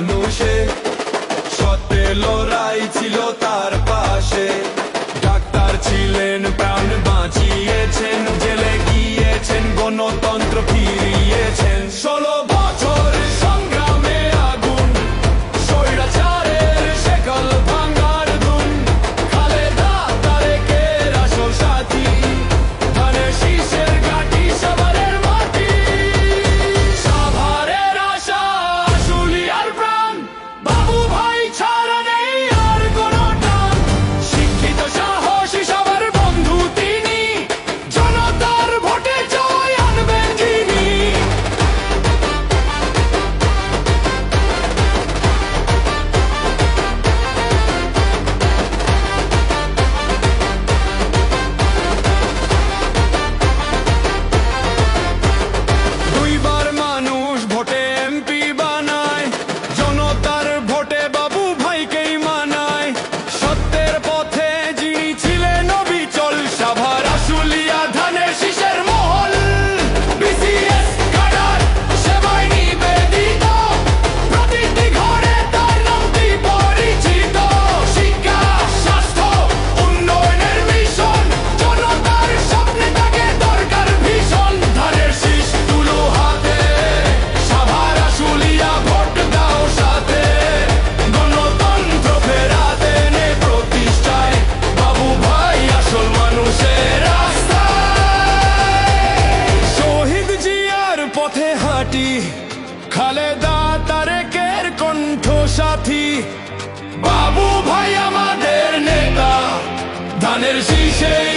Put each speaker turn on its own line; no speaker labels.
manouche পথে হাঁটি। খালেদা তারেকের কণ্ঠ সাথী বাবু ভাই আমাদের নেতা ধানের শীষে